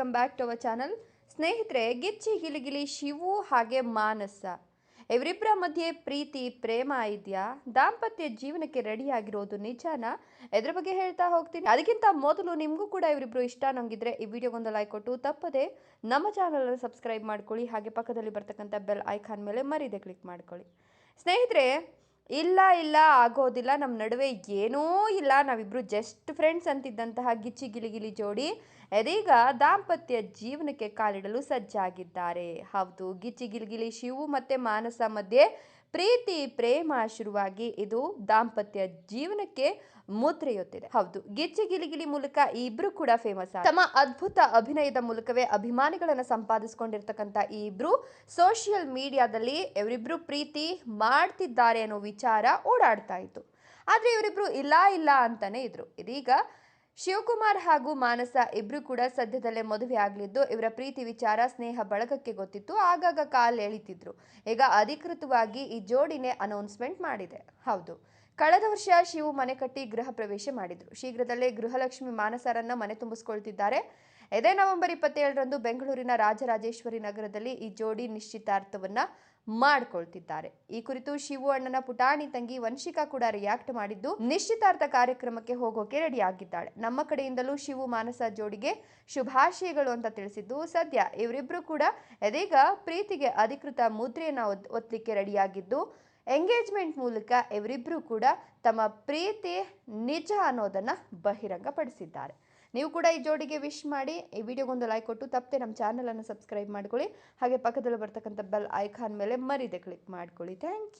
Welcome back to our channel ಸ್ನೇಹಿತರೆ, ಗಿಚ್ಚಿ ಗಿಲಿಗಿಲಿ ಶಿವು ಹಾಗೆ ಮಾನಸ. ಇವರಿಬ್ಬರ ಮಧ್ಯೆ ಪ್ರೀತಿ, ಪ್ರೇಮ ಇದೆಯಾ? ದಾಂಪತ್ಯ ಜೀವನಕ್ಕೆ ರೆಡಿ ಆಗಿರೋದು ನಿಜಾನ? ಇದ್ರ ಬಗ್ಗೆ ಹೇಳ್ತಾ ಹೋಗ್ತೀನಿ? ಅದಕ್ಕಿಂತ ಮೊದಲು ನಿಮಗೂ ಕೂಡ ಇವರಿಬ್ರು ಇಷ್ಟ ನಂಗಿದ್ರೆ ಈ ವಿಡಿಯೋಗೊಂದು ಲೈಕ್ ಕೊಟ್ಟು ತಪ್ಪದೆ ನಮ್ಮ ಚಾನಲ್ ಸಬ್ಸ್ಕ್ರೈಬ್ ಮಾಡ್ಕೊಳ್ಳಿ. ಹಾಗೆ ಪಕ್ಕದಲ್ಲಿ ಬರ್ತಕ್ಕಂಥ ಬೆಲ್ ಐಕಾನ್ ಮೇಲೆ ಮರಿದೆ ಕ್ಲಿಕ್ ಮಾಡ್ಕೊಳ್ಳಿ. ಸ್ನೇಹಿತರೆ ಇಲ್ಲ ಇಲ್ಲ, ಆಗೋದಿಲ್ಲ ನಮ್ಮ ನಡುವೆ ಏನೂ ಇಲ್ಲ. ನಾವಿಬ್ರು ಜಸ್ಟ್ ಫ್ರೆಂಡ್ಸ್ ಅಂತಿದ್ದಂತಹ ಗಿಚ್ಚಿ ಗಿಲಿಗಿಲಿ ಜೋಡಿ ಇದೀಗ ದಾಂಪತ್ಯ ಜೀವನಕ್ಕೆ ಕಾಲಿಡಲು ಸಜ್ಜಾಗಿದ್ದಾರೆ. ಹೌದು, ಗಿಚ್ಚಿ ಗಿಲಿಗಿಲಿ ಶಿವು ಮತ್ತೆ ಮಾನಸ ಮಧ್ಯೆ ಪ್ರೀತಿ ಪ್ರೇಮ ಶುರುವಾಗಿ ಇದು ದಾಂಪತ್ಯ ಜೀವನಕ್ಕೆ ಮುದ್ರೆಯುತ್ತಿದೆ. ಹೌದು, ಗಿಚ್ಚಿ ಗಿಲಿಗಿಲಿ ಮೂಲಕ ಈ ಇಬ್ರು ಕೂಡ ಫೇಮಸ್ ತಮ್ಮ ಅದ್ಭುತ ಅಭಿನಯದ ಮೂಲಕವೇ ಅಭಿಮಾನಿಗಳನ್ನ ಸಂಪಾದಿಸಿಕೊಂಡಿರ್ತಕ್ಕಂಥ ಈ ಇಬ್ರು ಸೋಷಿಯಲ್ ಮೀಡಿಯಾದಲ್ಲಿ ಇವರಿಬ್ರು ಪ್ರೀತಿ ಮಾಡ್ತಿದ್ದಾರೆ ಅನ್ನೋ ವಿಚಾರ ಓಡಾಡ್ತಾ ಇತ್ತು. ಆದ್ರೆ ಇವರಿಬ್ರು ಇಲ್ಲ ಇಲ್ಲ ಅಂತಾನೆ ಇದ್ರು. ಇದೀಗ ಶಿವಕುಮಾರ್ ಹಾಗೂ ಮಾನಸ ಇಬ್ರು ಕೂಡ ಸದ್ಯದಲ್ಲೇ ಮದುವೆ ಆಗಲಿದ್ದು, ಇವರ ಪ್ರೀತಿ ವಿಚಾರ ಸ್ನೇಹ ಬಳಗಕ್ಕೆ ಗೊತ್ತಿತ್ತು, ಆಗಾಗ ಕಾಲ್ ಎಳಿತಿದ್ರು. ಈಗ ಅಧಿಕೃತವಾಗಿ ಈ ಜೋಡಿನೇ ಅನೌನ್ಸ್ಮೆಂಟ್ ಮಾಡಿದೆ. ಹೌದು. ಕಳೆದ ವರ್ಷ ಶಿವು ಮನೆ ಕಟ್ಟಿ ಗೃಹ ಪ್ರವೇಶ ಮಾಡಿದ್ರು. ಶೀಘ್ರದಲ್ಲೇ ಗೃಹಲಕ್ಷ್ಮಿ ಮಾನಸರನ್ನ ಮನೆ ತುಂಬಿಸ್ಕೊಳ್ತಿದ್ದಾರೆ. ಇದೇ ನವೆಂಬರ್ ಇಪ್ಪತ್ತೇಳರಂದು ಬೆಂಗಳೂರಿನ ರಾಜರಾಜೇಶ್ವರಿ ನಗರದಲ್ಲಿ ಈ ಜೋಡಿ ನಿಶ್ಚಿತಾರ್ಥವನ್ನ ಮಾಡ್ಕೊಳ್ತಿದ್ದಾರೆ. ಈ ಕುರಿತು ಶಿವು ಅಣ್ಣನ ಪುಟಾಣಿ ತಂಗಿ ವಂಶಿಕಾ ಕೂಡ ರಿಯಾಕ್ಟ್ ಮಾಡಿದ್ದು, ನಿಶ್ಚಿತಾರ್ಥ ಕಾರ್ಯಕ್ರಮಕ್ಕೆ ಹೋಗೋಕೆ ರೆಡಿ ಆಗಿದ್ದಾಳೆ ನಮ್ಮ ಕಡೆಯಿಂದಲೂ ಶಿವು ಮಾನಸ ಜೋಡಿಗೆ ಶುಭಾಶಯಗಳು ಅಂತ ತಿಳಿಸಿದ್ದು, ಸದ್ಯ ಇವರಿಬ್ರು ಕೂಡ ಇದೀಗ ಪ್ರೀತಿಗೆ ಅಧಿಕೃತ ಮುದ್ರೆಯನ್ನು ಒತ್- ಒತ್ತಲಿಕ್ಕೆ ರೆಡಿಯಾಗಿದ್ದು, ಎಂಗೇಜ್ಮೆಂಟ್ ಮೂಲಕ ಇವರಿಬ್ರು ಕೂಡ ತಮ್ಮ ಪ್ರೀತಿ, ನಿಜ ಅನ್ನೋದನ್ನ ಬಹಿರಂಗಪಡಿಸಿದ್ದಾರೆ. ನೀವು ಕೂಡ ಈ ಜೋಡಿಗೆ ವಿಶ್ ಮಾಡಿ ಈ ವಿಡಿಯೋಗೊಂದು ಲೈಕ್ ಕೊಟ್ಟು ತಪ್ಪದೆ ನಮ್ಮ ಚಾನಲನ್ನು ಸಬ್ಸ್ಕ್ರೈಬ್ ಮಾಡ್ಕೊಳ್ಳಿ. ಹಾಗೆ ಪಕ್ಕದಲ್ಲಿ ಬರ್ತಕ್ಕಂಥ ಬೆಲ್ ಐಕಾನ್ ಮೇಲೆ ಮರಿದೆ ಕ್ಲಿಕ್ ಮಾಡ್ಕೊಳ್ಳಿ. Thank you